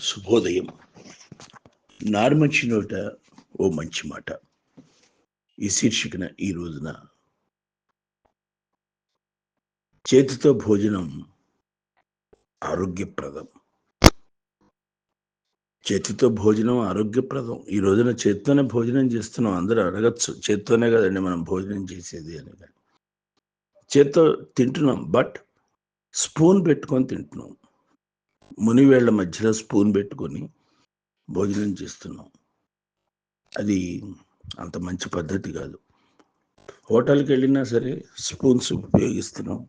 శుభోదయం. నార్మంచి నోట ఓ మంచి మాట. ఈ శీర్షికన ఈ రోజున. చేతితో భోజనం ఆరోగ్యప్రదం. చేతితో భోజనం ఆరోగ్యప్రదం. ఈ రోజున చేతితోనే భోజనం చేస్తున్నాం. అందరూ అడగచ్చు. చేతితోనే కదండి మనం భోజనం చేసేది అని కానీ. చేత్తో తింటున్నాం. బట్ స్పూన్ పెట్టుకొని తింటున్నాం. మునివేళ్ళ మధ్యలో స్పూన్ పెట్టుకొని భోజనం చేస్తున్నాం. అది అంత మంచి పద్ధతి కాదు. హోటల్కి వెళ్ళినా సరే స్పూన్స్ ఉపయోగిస్తున్నాం.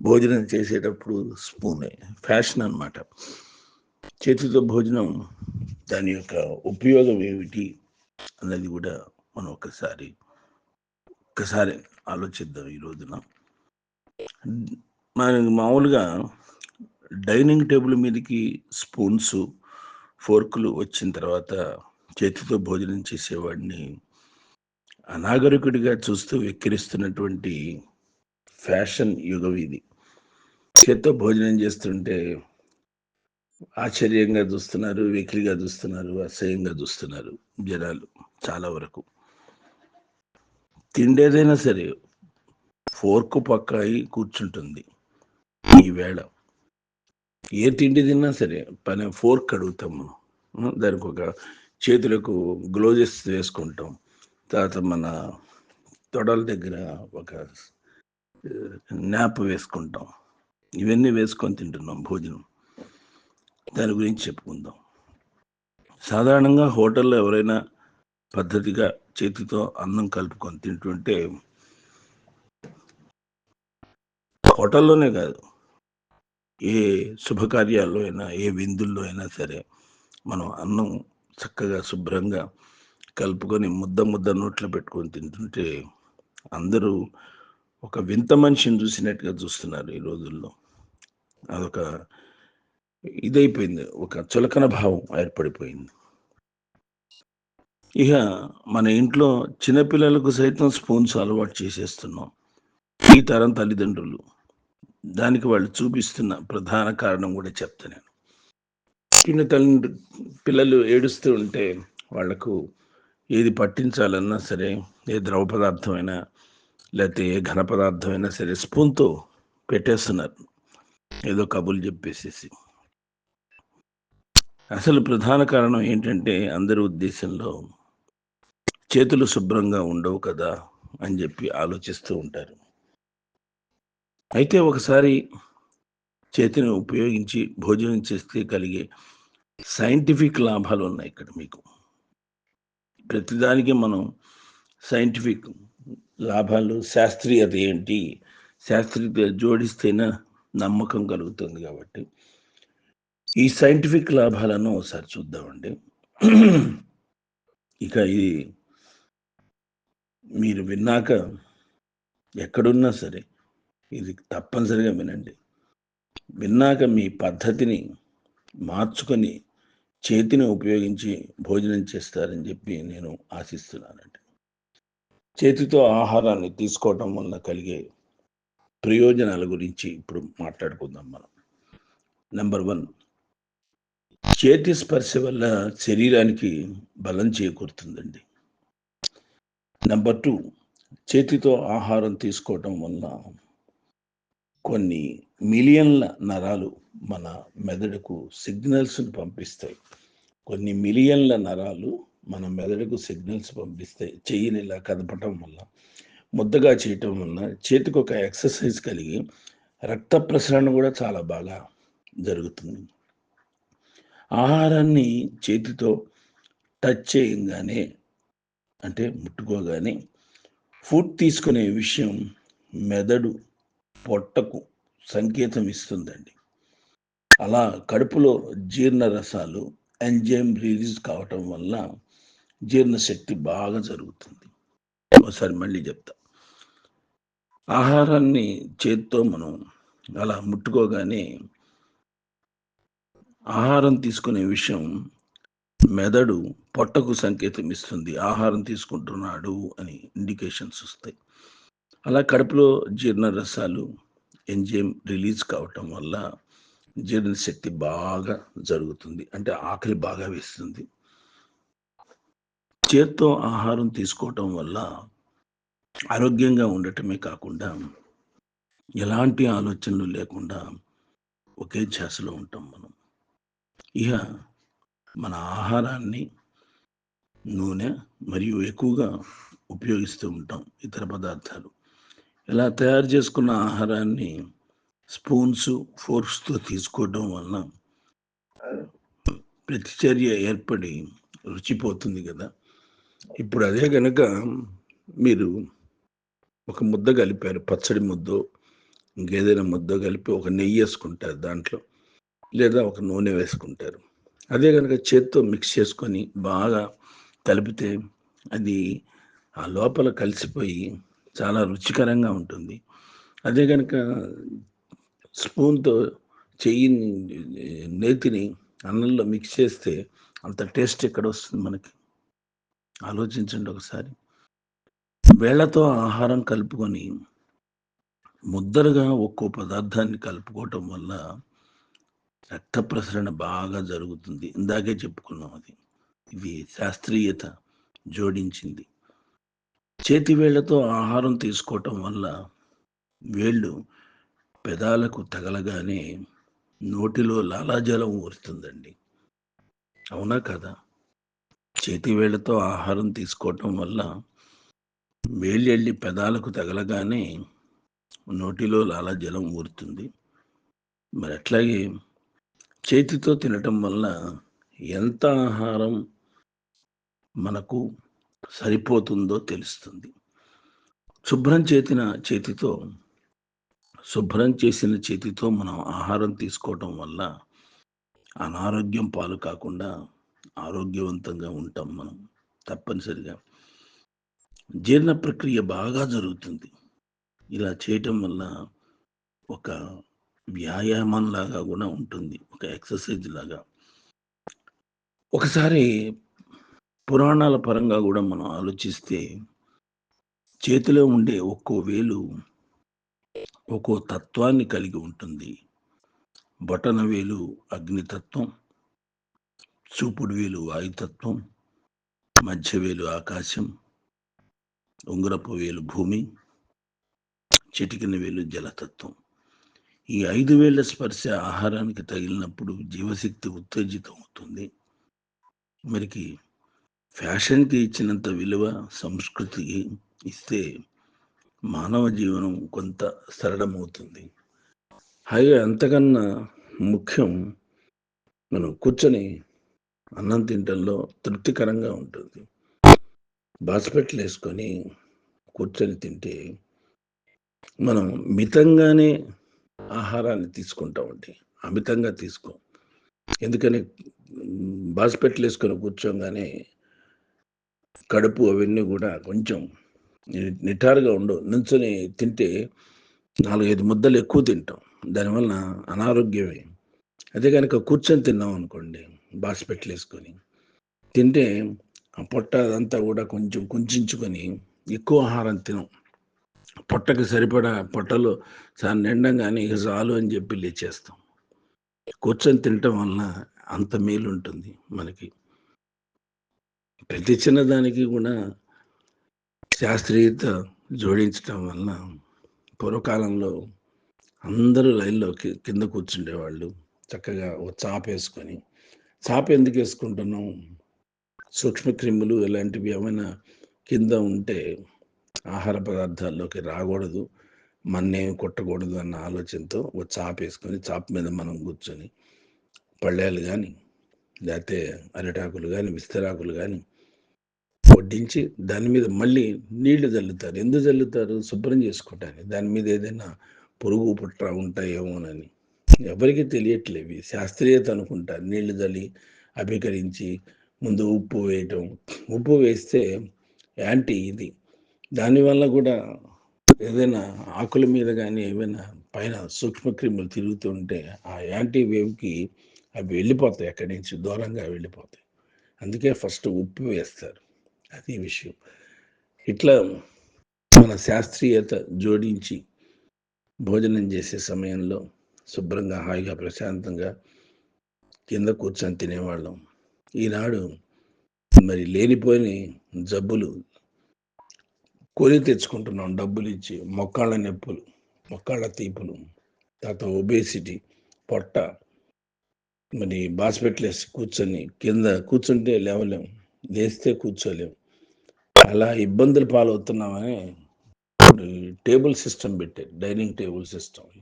భోజనం చేసేటప్పుడు స్పూనే ఫ్యాషన్ అనమాట చేతితో భోజనం దాని యొక్క ఉపయోగం ఏమిటి అన్నది కూడా మనం ఒకసారి ఒక్కసారి ఆలోచిద్దాం ఈ రోజున. మనకి మామూలుగా డైనింగ్ టేబుల్ మీదకి స్పూన్స్ ఫోర్కులు వచ్చిన తర్వాత చేతితో భోజనం చేసేవాడిని. అనాగరికుడిగా చూస్తూ వెక్కిరిస్తున్నటువంటి ఫ్యాషన్ యుగం ఇది. చేత్తో భోజనం చేస్తుంటే ఆశ్చర్యంగా చూస్తున్నారు వెకిలిగా చూస్తున్నారు అసహ్యంగా చూస్తున్నారు జనాలు చాలా వరకు. తిండేదైనా సరే ఫోర్కు పక్క అయి కూర్చుంటుంది ఈ వేళ. ఏ తిండి తిన్నా సరే పని ఫోర్క్ అడుగుతాం మనం. దానికి ఒక చేతులకు గ్లోజెస్ వేసుకుంటాం. తర్వాత మన తొడల దగ్గర ఒక నాప్ వేసుకుంటాం. ఇవన్నీ వేసుకొని తింటున్నాం భోజనం. దాని గురించి చెప్పుకుందాం. సాధారణంగా హోటల్లో ఎవరైనా పద్ధతిగా చేతితో అన్నం కలుపుకొని తింటుంటే హోటల్లోనే కాదు ఏ శుభకార్యాల్లో అయినా ఏ విందుల్లో అయినా సరే మనం అన్నం చక్కగా శుభ్రంగా కలుపుకొని ముద్ద ముద్ద నోట్లో పెట్టుకొని తింటుంటే అందరూ ఒక వింత మనిషిని చూసినట్టుగా చూస్తున్నారు ఈ రోజుల్లో. అదొక ఇదైపోయింది. ఒక చులకన భావం ఏర్పడిపోయింది. ఇక మన ఇంట్లో చిన్నపిల్లలకు సైతం స్పూన్స్ అలవాటు చేసేస్తున్నాం. ఈ తరం తల్లిదండ్రులు. దానికి వాళ్ళు చూపిస్తున్న ప్రధాన కారణం కూడా చెప్తా నేను. చిన్న తల్లి పిల్లలు ఏడుస్తూ ఉంటే వాళ్ళకు ఏది పట్టించాలన్నా సరే ఏ ద్రవ పదార్థమైనా లేకపోతే ఏ ఘన పదార్థమైనా సరే స్పూన్తో పెట్టేస్తున్నారు. ఏదో కబుర్లు చెప్పేసేసి. అసలు ప్రధాన కారణం ఏంటంటే అందరి ఉద్దేశంలో చేతులు శుభ్రంగా ఉండవు కదా అని చెప్పి ఆలోచిస్తూ ఉంటారు. అయితే ఒకసారి చేతిని ఉపయోగించి భోజనం చేస్తే కలిగే సైంటిఫిక్ లాభాలు ఉన్నాయి ఇక్కడ మీకు. ప్రతిదానికి మనం సైంటిఫిక్ లాభాలు శాస్త్రీయత ఏంటి? శాస్త్రీయత జోడిస్తేనే నమ్మకం కలుగుతుంది కాబట్టి. ఈ సైంటిఫిక్ లాభాలను ఒకసారి చూద్దామండి. ఇక ఇది మీరు విన్నాక ఎక్కడున్నా సరే ఇది తప్పనిసరిగా వినండి. విన్నాక మీ పద్ధతిని మార్చుకొని చేతిని ఉపయోగించి భోజనం చేస్తారని చెప్పి నేను ఆశిస్తున్నానండి. చేతితో ఆహారాన్ని తీసుకోవటం వల్ల కలిగే ప్రయోజనాల గురించి ఇప్పుడు మాట్లాడుకుందాం మనం. నెంబర్ వన్ చేతి స్పర్శ వల్ల శరీరానికి బలం చేకూరుతుందండి. నెంబర్ టూ చేతితో ఆహారం తీసుకోవటం వల్ల కొన్ని మిలియన్ల నరాలు మన మెదడుకు సిగ్నల్స్ను పంపిస్తాయి. కొన్ని మిలియన్ల నరాలు మన మెదడుకు సిగ్నల్స్ పంపిస్తాయి. చెయ్యిని ఇలా కదపటం వల్ల ముద్దగా చేయటం వల్ల చేతికి ఒక ఎక్సర్సైజ్ కలిగి రక్త ప్రసరణ కూడా చాలా బాగా జరుగుతుంది. ఆహారాన్ని చేతితో టచ్ చేయంగానే అంటే ముట్టుకోగానే ఫుడ్ తీసుకునే విషయం మెదడు పొట్టకు సంకేతం ఇస్తుందండి. అలా కడుపులో జీర్ణ రసాలు ఎంజైమ్ రిలీజ్ కావటం వల్ల జీర్ణశక్తి బాగా జరుగుతుంది. ఒకసారి మళ్ళీ చెప్తా. ఆహారాన్ని చేత్తో మనం అలా ముట్టుకోగానే ఆహారం తీసుకునే విషయం మెదడు పొట్టకు సంకేతం ఇస్తుంది. ఆహారం తీసుకుంటున్నాడు అని ఇండికేషన్స్ వస్తాయి. అలా కడుపులో జీర్ణ రసాలు ఎంజైమ్ రిలీజ్ కావటం వల్ల జీర్ణశక్తి బాగా జరుగుతుంది. అంటే ఆకలి బాగా వేస్తుంది. చేత్తో ఆహారం తీసుకోవటం వల్ల ఆరోగ్యంగా ఉండటమే కాకుండా ఎలాంటి ఆలోచనలు లేకుండా ఒకే ధ్యాసలో ఉంటాం మనం. ఇక మన ఆహారాన్ని నూనె మరియు ఎక్కువగా ఉపయోగిస్తూ ఉంటాం ఇతర పదార్థాలు. ఇలా తయారు చేసుకున్న ఆహారాన్ని స్పూన్స్ ఫోర్క్స్తో తీసుకోవడం వలన ప్రతిచర్య ఏర్పడి రుచిపోతుంది కదా. ఇప్పుడు అదే కనుక మీరు ఒక ముద్ద కలిపారు పచ్చడి ముద్దో ఇంకేదైనా ముద్ద కలిపి ఒక నెయ్యి వేసుకుంటారు దాంట్లో లేదా ఒక నూనె వేసుకుంటారు. అదే కనుక చేత్తో మిక్స్ చేసుకొని బాగా కలిపితే అది ఆ లోపల కలిసిపోయి చాలా రుచికరంగా ఉంటుంది. అదే కనుక స్పూన్తో చెయ్యి నేతిని అన్నంలో మిక్స్ చేస్తే అంత టేస్ట్ ఎక్కడ వస్తుంది మనకి? ఆలోచించండి ఒకసారి. వేళ్ళతో ఆహారం కలుపుకొని ముద్దరుగా ఒక్కో పదార్థాన్ని కలుపుకోవటం వల్ల రక్త ప్రసరణ బాగా జరుగుతుంది. ఇందాకే చెప్పుకున్నాం అది. ఇది శాస్త్రీయత జోడించింది. చేతి వేళ్ళతో ఆహారం తీసుకోవటం వల్ల వేళ్ళు పెదాలకు తగలగానే నోటిలో లాలాజలం ఊరుతుందండి. అవునా కదా? చేతి వేళ్ళతో ఆహారం తీసుకోవటం వల్ల వేళ్ళెళ్ళి పెదాలకు తగలగానే నోటిలో లాలాజలం ఊరుతుంది. మరి అట్లాగే చేతితో తినటం వల్ల ఎంత ఆహారం మనకు సరిపోతుందో తెలుస్తుంది. శుభ్రం చేతిన చేతితో శుభ్రం చేసిన చేతితో మనం ఆహారం తీసుకోవటం వల్ల అనారోగ్యం పాలు కాకుండా ఆరోగ్యవంతంగా ఉంటాం మనం తప్పనిసరిగా. జీర్ణ ప్రక్రియ బాగా జరుగుతుంది. ఇలా చేయటం వల్ల ఒక వ్యాయామం లాగా కూడా ఉంటుంది. ఒక ఎక్సర్సైజ్ లాగా ఒకసారి పురాణాల పరంగా కూడా మనం ఆలోచిస్తే చేతిలో ఉండే ఒక్కో వేలు ఒక్కో తత్వాన్ని కలిగి ఉంటుంది. బొటన వేలు అగ్నితత్వం చూపుడు వేలు వాయుతత్వం మధ్య వేలు ఆకాశం ఉంగరపు వేలు భూమి చిటికిన వేలు జలతత్వం. ఈ ఐదు వేల స్పర్శ ఆహారానికి తగిలినప్పుడు జీవశక్తి ఉత్తేజితం అవుతుంది మరికి ఫ్యాషన్కి ఇచ్చినంత విలువ సంస్కృతికి ఇస్తే మానవ జీవనం కొంత సరళమవుతుంది. హాయిగా అంతకన్నా ముఖ్యం మనం కూర్చొని అన్నం తింటంలో తృప్తికరంగా ఉంటుంది. బాస్పెట్లు వేసుకొని కూర్చొని తింటే మనం మితంగానే ఆహారాన్ని తీసుకుంటామండి అమితంగా తీసుకో. ఎందుకని? బాస్పెట్లు వేసుకొని కూర్చోగానే కడుపు అవన్నీ కూడా కొంచెం నిటారుగా ఉండవు నించుని తింటే నాలుగైదు ముద్దలు ఎక్కువ తింటాం. దానివల్ల అనారోగ్యమే. అదే కనుక కూర్చొని తిన్నాం అనుకోండి బాస్పెట్లు వేసుకొని తింటే ఆ పొట్ట అదంతా కూడా కొంచెం కుంచుకొని ఎక్కువ ఆహారం తినం. పొట్టకి సరిపడా పొట్టలో సార్ నిండంగానే ఇక చాలు అని చెప్పి లేచేస్తాం. కూర్చొని తినటం వలన అంత మేలు ఉంటుంది మనకి. ప్రతి చిన్నదానికి కూడా శాస్త్రీయత జోడించటం వలన పూర్వకాలంలో అందరూ లైన్లో కింద కూర్చుండేవాళ్ళు. చక్కగా ఓ చాప వేసుకొని చాప ఎందుకు వేసుకుంటున్నాం? సూక్ష్మక్రిములు ఇలాంటివి ఏమైనా కింద ఉంటే ఆహార పదార్థాల్లోకి రాకూడదు. మన్నేం కొట్టకూడదు అన్న ఆలోచనతో ఒక చాప వేసుకొని చాప మీద మనం కూర్చొని పళ్ళేలు కానీ లేకపోతే అరిటాకులు కానీ విస్తరాకులు కానీ వడ్డించి దాని మీద మళ్ళీ నీళ్ళు చల్లుతారు ఎందుకు చల్లుతారు శుభ్రం చేసుకోవటానికి దాని మీద ఏదైనా పురుగు పుట్ర ఉంటాయేమోనని ఎవరికి తెలియట్లేవి శాస్త్రీయత అనుకుంటారు నీళ్ళు చల్లి అభికరించి ముందు ఉప్పు వేయటం. ఉప్పు వేస్తే యాంటీ ఇది. దానివల్ల కూడా ఏదైనా ఆకుల మీద కానీ ఏమైనా పైన సూక్ష్మక్రిములు తిరుగుతుంటే ఆ యాంటీ వేవ్కి అవి వెళ్ళిపోతాయి అక్కడి నుంచి దూరంగా వెళ్ళిపోతాయి. అందుకే ఫస్ట్ ఉప్పు వేస్తారు. అది విషయం. ఇట్లా మన శాస్త్రీయత జోడించి భోజనం చేసే సమయంలో శుభ్రంగా హాయిగా ప్రశాంతంగా కింద కూర్చొని తినేవాళ్ళం. ఈనాడు మరి లేనిపోయిన జబ్బులు కొని తెచ్చుకుంటున్నాం. డబ్బులు ఇచ్చి మొక్కాళ్ళ నొప్పులు మొక్కాళ్ళ తీపులు తర్వాత ఒబేసిటీ పొట్ట మరి బాస్పెట్లేసి కూర్చొని కింద కూర్చుంటే లేవలేం లేస్తే కూర్చోలేం. అలా ఇబ్బందులు పాలవుతున్నామని టేబుల్ సిస్టమ్ పెట్టారు డైనింగ్ టేబుల్ సిస్టమ్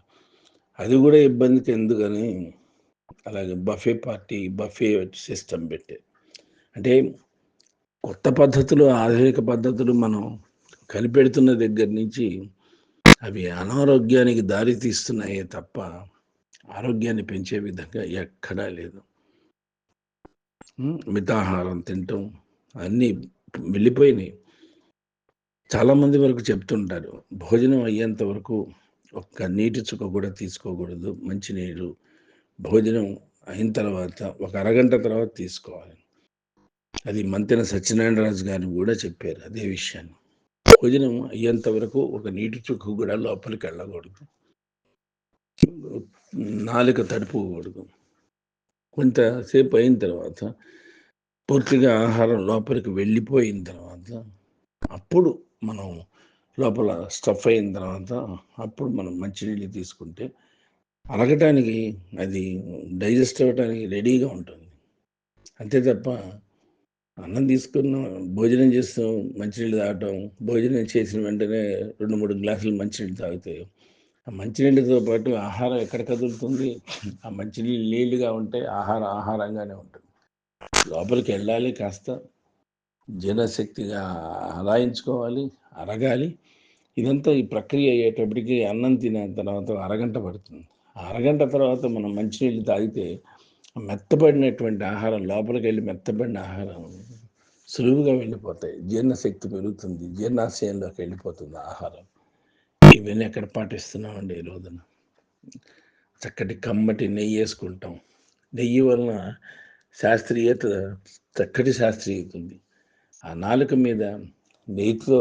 అది కూడా ఇబ్బందికి ఎందుకని అలాగే బఫే పార్టీ బఫే సిస్టమ్ పెట్టారు. అంటే కొత్త పద్ధతులు ఆధునిక పద్ధతులు మనం కనిపెడుతున్న దగ్గర నుంచి అవి అనారోగ్యానికి దారి తీస్తున్నాయే తప్ప ఆరోగ్యాన్ని పెంచే విధంగా ఎక్కడా లేదు. మితాహారం తినటం అన్నీ వెళ్ళిపోయినాయి. చాలామంది వరకు చెప్తుంటారు భోజనం అయ్యేంత వరకు ఒక్క నీటి చుక్క కూడా తీసుకోకూడదు మంచినీరు భోజనం అయిన తర్వాత ఒక అరగంట తర్వాత తీసుకోవాలి. అది మంతెన సత్యనారాయణరాజు గారిని కూడా చెప్పారు అదే విషయాన్ని. భోజనం అయ్యేంత వరకు ఒక నీటి చుక్క కూడా లోపలికి వెళ్ళకూడదు నాలుక తడుపుకూడదు. కొంతసేపు అయిన తర్వాత పూర్తిగా ఆహారం లోపలికి వెళ్ళిపోయిన తర్వాత అప్పుడు మనం లోపల స్టఫ్ అయిన తర్వాత అప్పుడు మనం మంచినీళ్ళు తీసుకుంటే అరగటానికి అది డైజెస్ట్ అవ్వటానికి రెడీగా ఉంటుంది. అంతే తప్ప అన్నం తీసుకున్నాం భోజనం చేస్తాం మంచినీళ్ళు తాగటం భోజనం చేసిన వెంటనే రెండు మూడు గ్లాసులు మంచినీళ్ళు తాగితే ఆ మంచినీళ్ళతో పాటు ఆహారం ఎక్కడ కదులుతుంది? ఆ మంచినీళ్ళు నీళ్ళుగా ఉంటే ఆహారం ఆహారంగానే ఉంటుంది. లోపలికి వెళ్ళాలి కాస్త. జీర్ణశక్తిగా ఆదాయించుకోవాలి అరగాలి. ఇదంతా ఈ ప్రక్రియ అయ్యేటప్పటికి అన్నం తినే తర్వాత అరగంట పడుతుంది. అరగంట తర్వాత మనం మంచినీళ్ళు తాగితే మెత్తబడినటువంటి ఆహారం లోపలికి వెళ్ళి మెత్తబడిన ఆహారం సులువుగా వెళ్ళిపోతాయి. జీర్ణశక్తి పెరుగుతుంది జీర్ణాశయంలోకి వెళ్ళిపోతుంది ఆహారం. ఇవన్నీ ఎక్కడ పాటిస్తున్నామండి ఈ రోజున? చక్కటి కమ్మటి నెయ్యి వేసుకుంటాం. నెయ్యి వలన శాస్త్రీయత చక్కటి శాస్త్రీయత ఉంది ఆ నాలుక మీద నెయ్యితో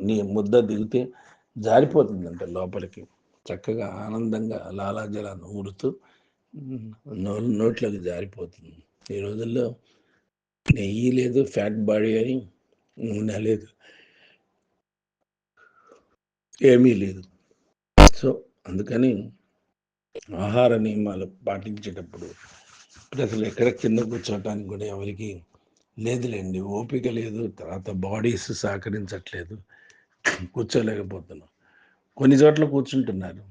నీ ముద్ద దిగితే జారిపోతుందంట లోపలికి. చక్కగా ఆనందంగా లాలాజలాన్ని నూరుతూ నో నోట్లోకి జారిపోతుంది. ఈ రోజుల్లో నెయ్యి లేదు ఫ్యాట్ బాడీ అని నూనె లేదు. ఏమీ లేదు. సో అందుకని ఆహార నియమాలు పాటించేటప్పుడు అసలు ఎక్కడ కింద కూర్చోవటానికి కూడా ఎవరికి లేదులేండి. ఓపిక లేదు తర్వాత బాడీస్ సహకరించట్లేదు కూర్చోలేకపోతున్నాం. కొన్ని చోట్ల కూర్చుంటున్నారు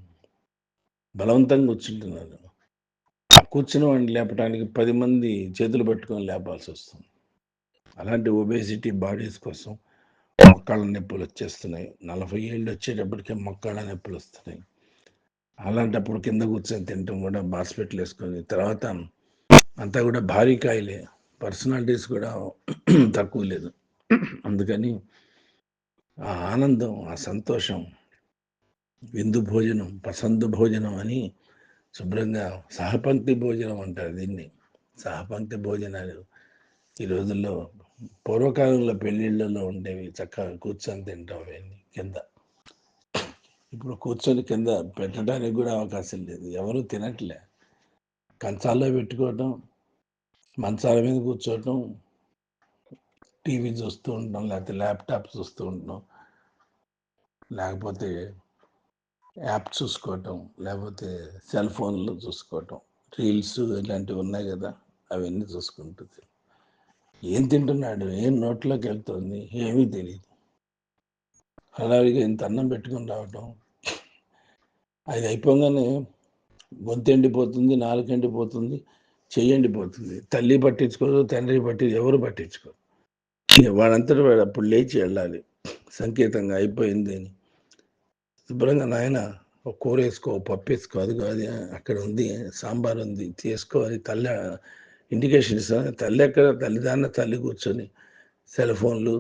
బలవంతంగా కూర్చుంటున్నారు. ఆ కూర్చుని వాడిని లేపడానికి పది మంది చేతులు పట్టుకొని లేపాల్సి వస్తుంది. అలాంటి ఒబేసిటీ బాడీస్ కోసం మొక్కళ్ళ నొప్పులు వచ్చేస్తున్నాయి. నలభై ఏళ్ళు వచ్చేటప్పటికే మొక్కళ్ళ నొప్పులు వస్తున్నాయి. అలాంటప్పుడు కింద కూర్చొని తినటం కూడా బాస్పెట్లు వేసుకొని తర్వాత అంతా కూడా భారీ కాయలే. పర్సనాలిటీస్ కూడా తక్కువ లేదు. అందుకని ఆ ఆనందం ఆ సంతోషం విందు భోజనం పసందు భోజనం అని శుభ్రంగా సహపంక్తి భోజనం అంటారు దీన్ని. సహపంక్తి భోజనాలు ఈ రోజుల్లో పూర్వకాలంలో పెళ్ళిళ్ళలో ఉండేవి చక్కగా కూర్చొని తింటాం అవన్నీ కింద. ఇప్పుడు కూర్చొని కింద పెట్టడానికి కూడా అవకాశం లేదు. ఎవరు తినట్లే. కంచాల్లో పెట్టుకోవటం మంచాల మీద కూర్చోవటం టీవీ చూస్తూ ఉంటాం లేకపోతే ల్యాప్టాప్ చూస్తూ ఉంటాం లేకపోతే యాప్ చూసుకోవటం లేకపోతే సెల్ ఫోన్లో చూసుకోవటం రీల్స్ ఇలాంటివి ఉన్నాయి కదా అవన్నీ చూసుకుంటుంది. ఏం తింటున్నాడు? ఏం నోట్లోకి వెళ్తుంది? ఏమీ తెలియదు అలాగే ఇంత అన్నం పెట్టుకుని రావటం. అది అయిపోగానే గొంతు ఎండిపోతుంది నాలుగు ఎండిపోతుంది చెయ్యి ఎండిపోతుంది తల్లి పట్టించుకోరు తండ్రి పట్టి ఎవరు పట్టించుకోరు. వాడంతటి వాడు అప్పుడు లేచి వెళ్ళాలి. సంకేతంగా అయిపోయింది అని. శుభ్రంగా నాయన ఒక కూర వేసుకో పప్పు వేసుకో అది కాదు అక్కడ ఉంది సాంబార్ ఉంది తీసుకో అని తల్లి ఇండికేషన్ ఇస్తాను తల్లి ఎక్కడ తల్లిదాన్న తల్లి కూర్చొని సెల్ ఫోన్లు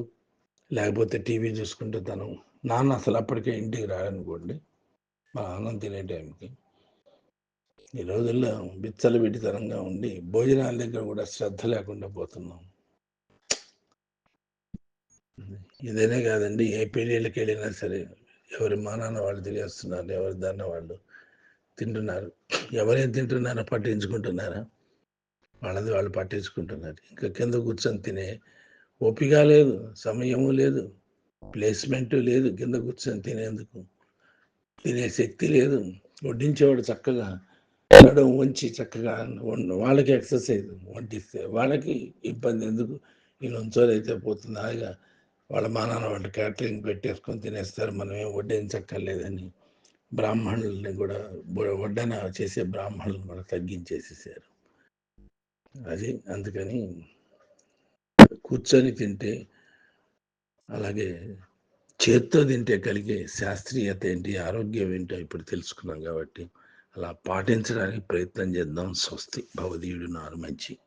లేకపోతే టీవీ చూసుకుంటే తను నాన్న అసలు అప్పటికే ఇంటికి రాడనుకోండి మా అన్నం తినే టైంకి ఈ రోజుల్లో బిచ్చలు విడితనంగా ఉండి భోజనాల దగ్గర కూడా శ్రద్ధ లేకుండా పోతున్నాం. ఇదేనే కాదండి ఏ పెళ్ళిళ్ళకి వెళ్ళినా సరే ఎవరి మానాన్న వాళ్ళు తిరిగేస్తున్నారు ఎవరి దాన్న వాళ్ళు తింటున్నారు ఎవరేం తింటున్నారో పట్టించుకుంటున్నారా? వాళ్ళది వాళ్ళు పట్టించుకుంటున్నారు. ఇంకా కింద కూర్చొని తినే ఓపిక లేదు సమయము లేదు ప్లేస్మెంట్ లేదు కింద కూర్చొని తినేందుకు తినే శక్తి లేదు. వడ్డించేవాడు చక్కగా నడుము వంచి చక్కగా వం- వాళ్ళకి ఎక్సర్సైజ్ వడ్డిస్తే వాళ్ళకి ఇబ్బంది ఎందుకు? ఈ నుంచోలైతే పోతుంది. హాయిగా వాళ్ళ మానాన్న వాళ్ళు క్యాటరింగ్ పెట్టేసుకొని తినేస్తారు. మనం ఏం వడ్డించక్కర్లేదని బ్రాహ్మణుల్ని కూడా వడ్డన చేసే బ్రాహ్మణులను కూడా తగ్గించేసేసారు. అది అందుకని కూర్చొని తింటే అలాగే చేత్తో తింటే కలిగే శాస్త్రీయత ఏంటి ఆరోగ్యం ఏంటో ఇప్పుడు తెలుసుకున్నాం కాబట్టి అలా పాటించడానికి ప్రయత్నం చేద్దాం. స్వస్తి. భవదీయుడు నారు మంచి